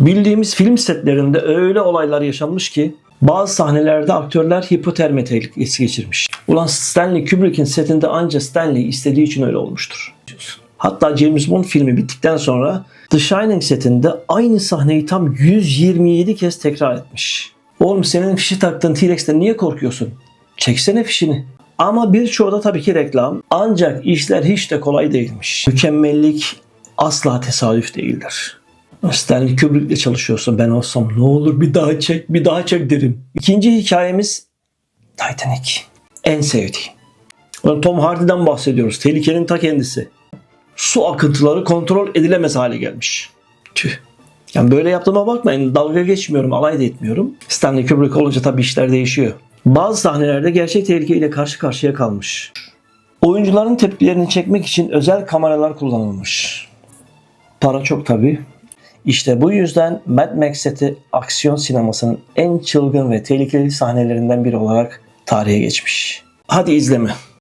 Bildiğimiz film setlerinde öyle olaylar yaşanmış ki bazı sahnelerde aktörler hipotermi tehlikesi geçirmiş. Ulan Stanley Kubrick'in setinde anca Stanley istediği için öyle olmuştur. Hatta James Bond filmi bittikten sonra The Shining setinde aynı sahneyi tam 127 kez tekrar etmiş. Oğlum senin fişi taktığın T-Rex'ten niye korkuyorsun? Çeksene fişini. Ama birçoğu da tabii ki reklam. Ancak işler hiç de kolay değilmiş. Mükemmellik asla tesadüf değildir. Stanley Kubrick'le çalışıyorsun ben olsam ne olur bir daha çek bir daha çek derim. İkinci hikayemiz Titanic. En sevdiğim. Tom Hardy'den bahsediyoruz. Tehlikenin ta kendisi. Su akıntıları kontrol edilemez hale gelmiş. Tüh. Yani böyle yaptığıma bakmayın. Dalga geçmiyorum, alay da etmiyorum. Stanley Kubrick olunca tabii işler değişiyor. Bazı sahnelerde gerçek tehlikeyle karşı karşıya kalmış. Oyuncuların tepkilerini çekmek için özel kameralar kullanılmış. Para çok tabii. İşte bu yüzden Mad Max aksiyon sinemasının en çılgın ve tehlikeli sahnelerinden biri olarak tarihe geçmiş. Hadi izleme.